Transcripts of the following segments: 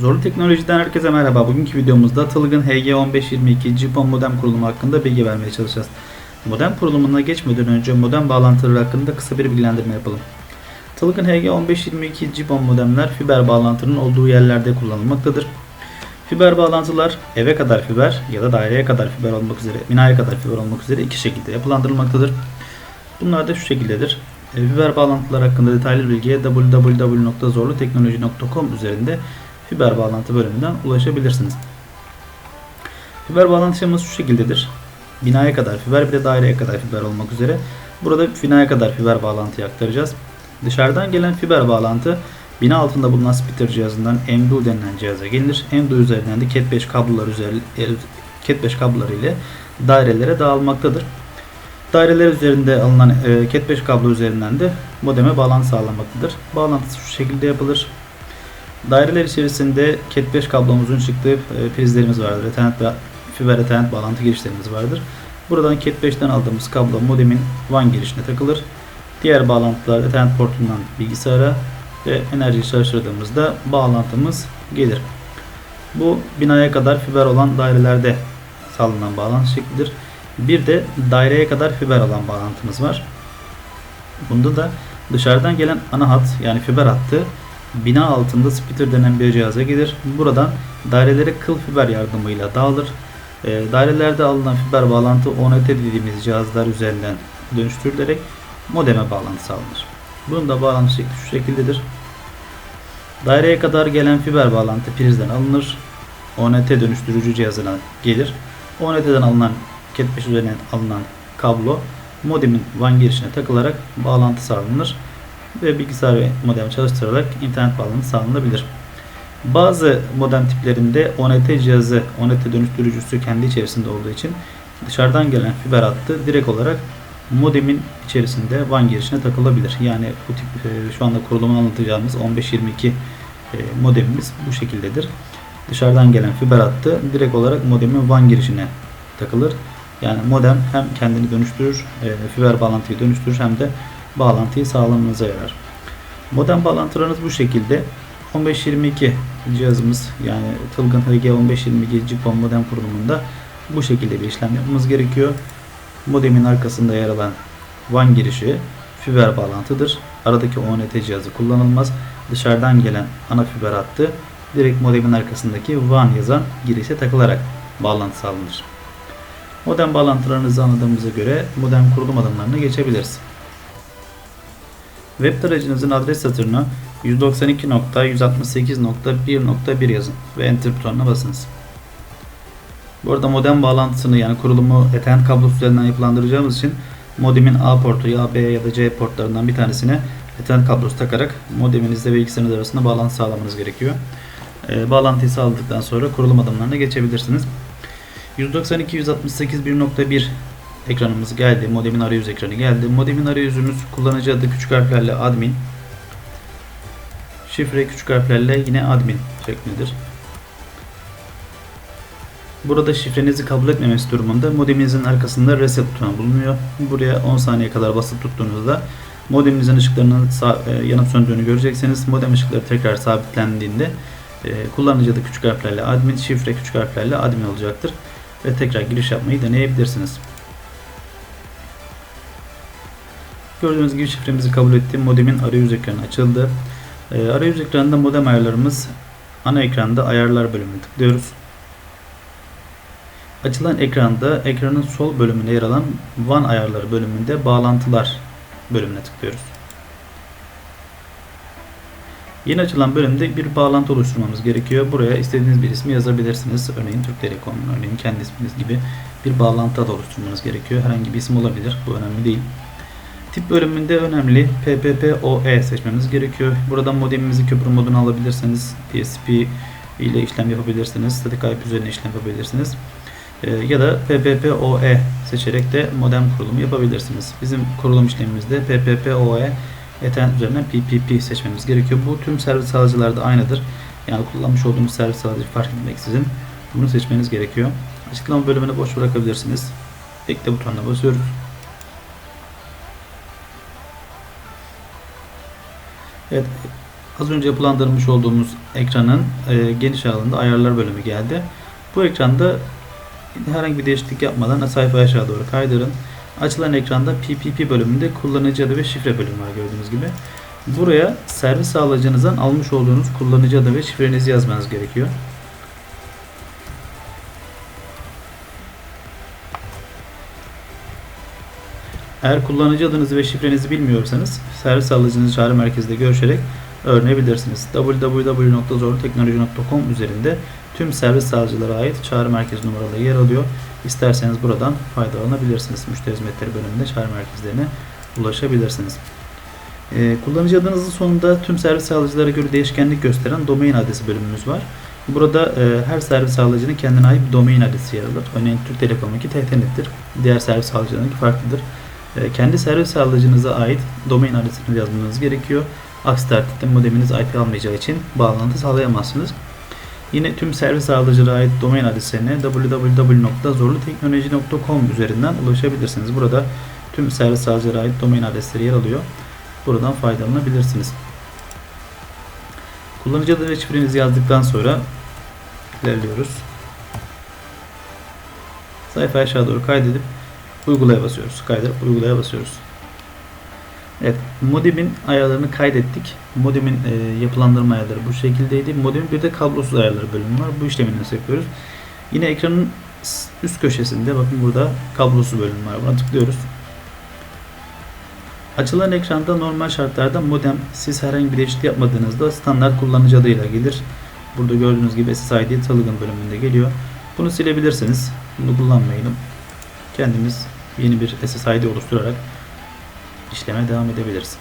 Zorlu Teknoloji'den herkese merhaba. Bugünkü videomuzda Tılgın HG1522 GPON modem kurulumu hakkında bilgi vermeye çalışacağız. Modem kurulumuna geçmeden önce modem bağlantıları hakkında kısa bir bilgilendirme yapalım. Tılgın HG1522 GPON modemler fiber bağlantının olduğu yerlerde kullanılmaktadır. Fiber bağlantılar eve kadar fiber ya da daireye kadar fiber olmak üzere, binaya kadar fiber olmak üzere iki şekilde yapılandırılmaktadır. Bunlar da şu şekildedir. E, Fiber bağlantılar hakkında detaylı bilgiye www.zorluteknoloji.com üzerinde fiber bağlantı bölümünden ulaşabilirsiniz. Fiber bağlantı şeması şu şekildedir. Binaya kadar fiber bir de daireye kadar fiber olmak üzere. Burada binaya kadar fiber bağlantıyı aktaracağız. Dışarıdan gelen fiber bağlantı bina altında bulunan splitter cihazından MDU denilen cihaza gelir. MDU üzerinden de Cat5 kablolar üzeri, Cat5 kabloları ile dairelere dağılmaktadır. Daireler üzerinde alınan e, Cat5 kablo üzerinden de modeme bağlantı sağlanmaktadır. Bağlantısı şu şekilde yapılır. Daireler içerisinde Cat5 kablomuzun çıktığı e, prizlerimiz vardır. Ethernet ve fiber Ethernet bağlantı girişlerimiz vardır. Buradan Cat5'ten aldığımız kablo modemin WAN girişine takılır. Diğer bağlantılar Ethernet portundan bilgisayara ve enerjiyi çalıştırdığımızda bağlantımız gelir. Bu binaya kadar fiber olan dairelerde sağlanan bağlantı şeklidir. Bir de daireye kadar fiber alan bağlantımız var. Bunda da dışarıdan gelen ana hat yani fiber hattı bina altında splitter denen bir cihaza gelir. Buradan dairelere kıl fiber yardımıyla dağılır. E, dairelerde alınan fiber bağlantı ONT dediğimiz cihazlar üzerinden dönüştürülerek modeme bağlantı sağlanır. Bunun da bağlantı şekli şu şekildedir. Daireye kadar gelen fiber bağlantı prizden alınır. ONT dönüştürücü cihazına gelir. ONT'den alınan Cat5 üzerinden alınan kablo modemin WAN girişine takılarak bağlantı sağlanır ve bilgisayar ve modem çalıştırılarak internet bağlantısı sağlanabilir. Bazı modem tiplerinde ONT cihazı, ONT dönüştürücüsü kendi içerisinde olduğu için dışarıdan gelen fiber hattı direkt olarak modemin içerisinde WAN girişine takılabilir. Yani bu tip e, şu anda kurulumunu anlatacağımız 1522 e, modemimiz bu şekildedir. Dışarıdan gelen fiber hattı direkt olarak modemin WAN girişine takılır. Yani modem hem kendini dönüştürür, e, fiber bağlantıyı dönüştürür hem de bağlantıyı sağlamanıza yarar. Modem bağlantılarınız bu şekilde. 1522 cihazımız yani Tılgın HG1522 GPON modem kurulumunda bu şekilde bir işlem yapmamız gerekiyor. Modemin arkasında yer alan WAN girişi fiber bağlantıdır. Aradaki ONT cihazı kullanılmaz. Dışarıdan gelen ana fiber hattı direkt modemin arkasındaki WAN yazan girişe takılarak bağlantı sağlanır. Modem bağlantılarınızı anladığımıza göre modem kurulum adımlarına geçebiliriz. Web tarayıcınızın adres satırına 192.168.1.1 yazın ve Enter butonuna basınız. Bu arada modem bağlantısını yani kurulumu Ethernet kablosu üzerinden yapılandıracağımız için modemin A portu ya B ya da C portlarından bir tanesine Ethernet kablosu takarak modeminizle bilgisayarınız arasında bağlantı sağlamanız gerekiyor. E, bağlantıyı sağladıktan sonra kurulum adımlarına geçebilirsiniz. 192.168.1.1 ekranımız geldi. Modemin arayüz ekranı geldi. Modemin arayüzümüz kullanıcı adı küçük harflerle admin. Şifre küçük harflerle yine admin şeklindedir. Burada şifrenizi kabul etmemesi durumunda modeminizin arkasında reset butonu bulunuyor. Buraya 10 saniye kadar basıp tuttuğunuzda modeminizin ışıklarının e, yanıp söndüğünü göreceksiniz. Modem ışıkları tekrar sabitlendiğinde e, kullanıcı adı küçük harflerle admin, şifre küçük harflerle admin olacaktır. Ve tekrar giriş yapmayı deneyebilirsiniz. Gördüğünüz gibi şifremizi kabul ettim. Modemin arayüz ekranı açıldı. E, arayüz ekranında modem ayarlarımız ana ekranda ayarlar bölümüne tıklıyoruz. Açılan ekranda ekranın sol bölümünde yer alan WAN ayarları bölümünde bağlantılar bölümüne tıklıyoruz. Yeni açılan bölümde bir bağlantı oluşturmamız gerekiyor. Buraya istediğiniz bir ismi yazabilirsiniz. Örneğin Türk Telekom, örneğin kendi isminiz gibi bir bağlantı da oluşturmanız gerekiyor. Herhangi bir isim olabilir. Bu önemli değil. Tip bölümünde önemli PPPoE seçmemiz gerekiyor. Buradan modemimizi köprü moduna alabilirsiniz. DSP ile işlem yapabilirsiniz. Static IP üzerine işlem yapabilirsiniz. Ee, ya da PPPoE seçerek de modem kurulumu yapabilirsiniz. Bizim kurulum işlemimizde PPPoE Ethernet üzerinden PPP seçmemiz gerekiyor. Bu tüm servis sağlayıcılarda aynıdır. Yani kullanmış olduğumuz servis sağlayıcı fark etmeksizin bunu seçmeniz gerekiyor. Açıklama bölümünü boş bırakabilirsiniz. Ekle butonuna basıyoruz. Evet. az önce yapılandırmış olduğumuz ekranın e, geniş alanında ayarlar bölümü geldi. Bu ekranda herhangi bir değişiklik yapmadan sayfayı aşağı doğru kaydırın. Açılan ekranda PPP bölümünde kullanıcı adı ve şifre bölümü var gördüğünüz gibi. Buraya servis sağlayıcınızdan almış olduğunuz kullanıcı adı ve şifrenizi yazmanız gerekiyor. Eğer kullanıcı adınızı ve şifrenizi bilmiyorsanız servis sağlayıcınızı çağrı merkezinde görüşerek öğrenebilirsiniz. www.zorluteknoloji.com üzerinde tüm servis sağlayıcılara ait çağrı merkezi numaraları yer alıyor. İsterseniz buradan faydalanabilirsiniz. Müşteri hizmetleri bölümünde çağrı merkezlerine ulaşabilirsiniz. Ee, kullanıcı adınızın sonunda tüm servis sağlayıcılara göre değişkenlik gösteren domain adresi bölümümüz var. Burada e, her servis sağlayıcının kendine ait bir domain adresi yer alır. Örneğin Türk Telekom'unki TTNet'tir. Diğer servis sağlayıcılarınki farklıdır. E, kendi servis sağlayıcınıza ait domain adresini yazmanız gerekiyor. Aksi takdirde modeminiz IP almayacağı için bağlantı sağlayamazsınız. Yine tüm servis sağlayıcılara ait domain adreslerine www.zorluteknoloji.com üzerinden ulaşabilirsiniz. Burada tüm servis sağlayıcılara ait domain adresleri yer alıyor. Buradan faydalanabilirsiniz. Kullanıcı adı ve şifrenizi yazdıktan sonra ilerliyoruz. Sayfayı aşağı doğru kaydedip uygulaya basıyoruz. Kaydedip uygulaya basıyoruz. Evet, modemin ayarlarını kaydettik. Modemin e, yapılandırma ayarları bu şekildeydi. Modemin bir de kablosuz ayarları bölümü var. Bu işlemi nasıl yapıyoruz? Yine ekranın üst köşesinde bakın burada kablosuz bölüm var. Buna tıklıyoruz. Açılan ekranda normal şartlarda modem siz herhangi bir değişiklik yapmadığınızda standart kullanıcı adıyla gelir. Burada gördüğünüz gibi SSID Talgan bölümünde geliyor. Bunu silebilirsiniz. Bunu kullanmayalım. Kendimiz yeni bir SSID oluşturarak işleme devam edebiliriz.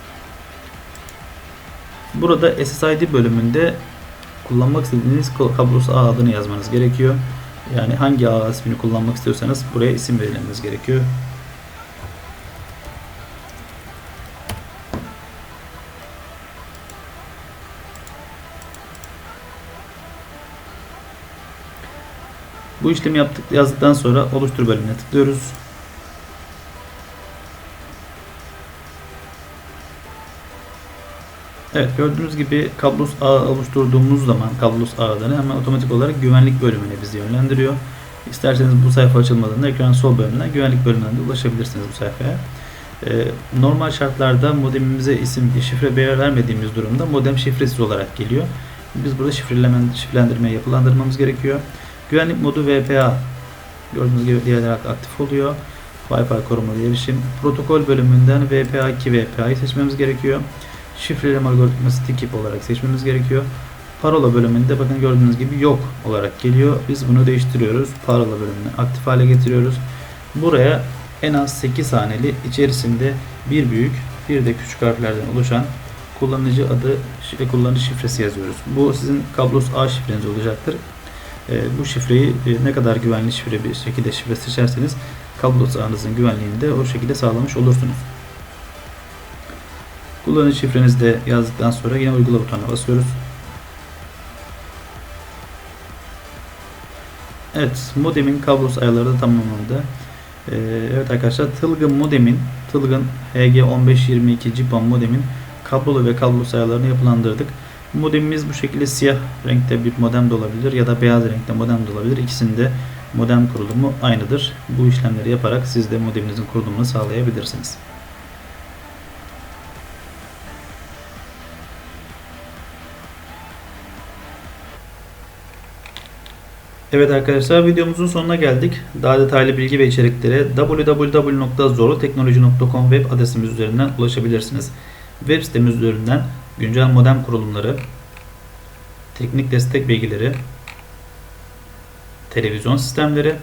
Burada SSID bölümünde kullanmak istediğiniz kablosuz ağ adını yazmanız gerekiyor. Yani hangi ağ ismini kullanmak istiyorsanız buraya isim vermeniz gerekiyor. Bu işlemi yaptık yazdıktan sonra oluştur bölümüne tıklıyoruz. Evet gördüğünüz gibi kablosuz ağ oluşturduğumuz zaman kablosuz ağını hemen otomatik olarak güvenlik bölümüne bizi yönlendiriyor. İsterseniz bu sayfa açılmadığında ekran sol bölümünden güvenlik bölümünden de ulaşabilirsiniz bu sayfaya. Ee, normal şartlarda modemimize isim, şifre vermediğimiz durumda modem şifresiz olarak geliyor. Biz burada şifreleme, şifrelendirmeyi yapılandırmamız gerekiyor. Güvenlik modu VPA gördüğünüz gibi diğerler aktif oluyor. Wi-Fi korumalı erişim. Protokol bölümünden VPA2 VPA'yı seçmemiz gerekiyor. Şifreleme algoritması TKIP olarak seçmemiz gerekiyor. Parola bölümünde bakın gördüğünüz gibi yok olarak geliyor. Biz bunu değiştiriyoruz. Parola bölümünü aktif hale getiriyoruz. Buraya en az 8 haneli içerisinde bir büyük bir de küçük harflerden oluşan kullanıcı adı ve kullanıcı şifresi yazıyoruz. Bu sizin kablosuz ağ şifreniz olacaktır. E, bu şifreyi e, ne kadar güvenli şifre bir şekilde şifre seçerseniz kablosuz ağınızın güvenliğini de o şekilde sağlamış olursunuz. Kullanıcı şifrenizi de yazdıktan sonra yine uygula butonuna basıyoruz. Evet, modemin kablosuz ayarları da tamamlandı. Ee, evet arkadaşlar, Tılgın modemin, Tılgın HG1522 GPON modemin kablolu ve kablosuz ayarlarını yapılandırdık. Modemimiz bu şekilde siyah renkte bir modem de olabilir ya da beyaz renkte modem de olabilir. İkisinde modem kurulumu aynıdır. Bu işlemleri yaparak siz de modeminizin kurulumunu sağlayabilirsiniz. Evet arkadaşlar videomuzun sonuna geldik. Daha detaylı bilgi ve içeriklere www.zorluteknoloji.com web adresimiz üzerinden ulaşabilirsiniz. Web sitemiz üzerinden güncel modem kurulumları, teknik destek bilgileri, televizyon sistemleri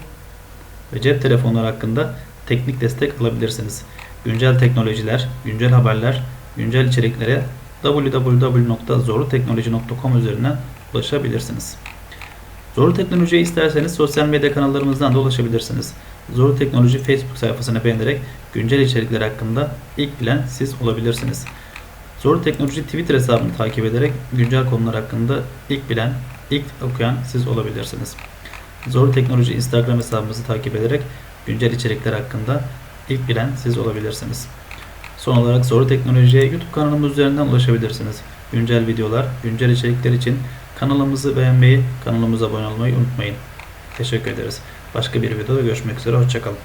ve cep telefonları hakkında teknik destek alabilirsiniz. Güncel teknolojiler, güncel haberler, güncel içeriklere www.zorluteknoloji.com üzerinden ulaşabilirsiniz. Zorlu Teknoloji'ye isterseniz sosyal medya kanallarımızdan da ulaşabilirsiniz. Zorlu Teknoloji Facebook sayfasını beğenerek güncel içerikler hakkında ilk bilen siz olabilirsiniz. Zorlu Teknoloji Twitter hesabını takip ederek güncel konular hakkında ilk bilen, ilk okuyan siz olabilirsiniz. Zorlu Teknoloji Instagram hesabımızı takip ederek güncel içerikler hakkında ilk bilen siz olabilirsiniz. Son olarak Zorlu Teknoloji'ye YouTube kanalımız üzerinden ulaşabilirsiniz. güncel videolar, güncel içerikler için kanalımızı beğenmeyi, kanalımıza abone olmayı unutmayın. Teşekkür ederiz. Başka bir videoda görüşmek üzere. Hoşçakalın.